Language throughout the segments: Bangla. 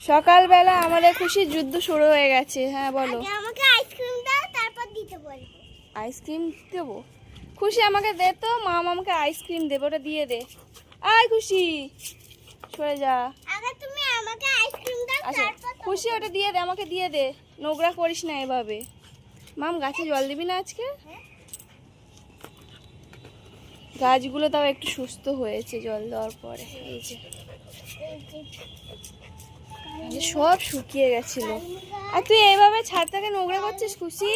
সকালবেলা আমাদের খুশি যুদ্ধ শুরু হয়ে গেছে হ্যাঁ বলো। আমাকে আইসক্রিম দাও তারপর দিতে বলব। আইসক্রিম দেবো? খুশি আমাকে দে তো মা আমাকে আইসক্রিম দেবে ওটা দিয়ে দে। আয় খুশি সরে যা। আগে তুমি আমাকে আইসক্রিম দাও আচ্ছা তারপর খুশি ওটা দিয়ে দে আমাকে দিয়ে দে। নোংরা করিস না এভাবে। মাম গাছে জল দিবি না আজকে? গাছগুলো তাও একটু সুস্থ হয়েছে জল দেওয়ার পরে এই যে। সব শুকিয়ে গেছিল। আর তুই এইভাবে ছাদটাকে নোংরা করছিস, খুশি?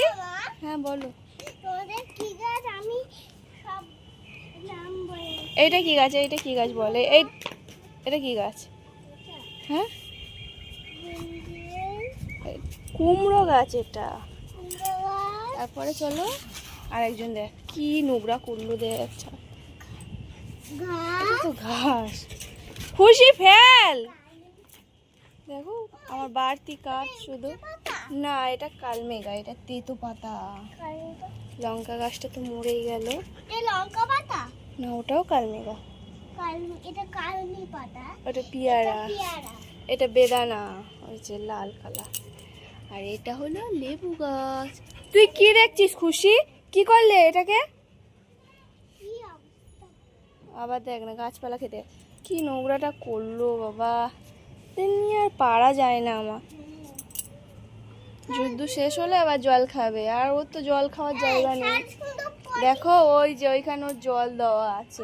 হ্যাঁ বলো। এইটা কি গাছ? এইটা কি গাছ বলে? এই, এটা কি গাছ? হ্যাঁ? কুমড়ো গাছ এটা। তারপরে চলো, আরেকজন দেখ, কি নোংরা কুমড়ো দেখ তো ঘাস। খুশি ফেল। দেখো আমার বাড়তি কাজ শুধু। না এটা কালমেঘা এটা তেতো পাতা। লঙ্কা গাছটা তো মরেই গেল। লঙ্কা পাতা? না ওটাও কালমেঘা। ওটা পিয়ারা। পেয়ারা। এটা বেদানা ওই যে লাল কালার। আর এটা হলো লেবু গাছ। তুই কি দেখছিস খুশি? কি করলে এটাকে? আবার দেখ না গাছপালা খেতে। কি নোংরাটা করল বাবা? তেমনি নিয়ে আর পারা যায় না আমার। যুদ্ধ শেষ হলে আবার জল খাবে। আর ওর তো জল খাওয়ার জায়গা নেই। দেখো ওই যে ওইখানে ওর জল দেওয়া আছে।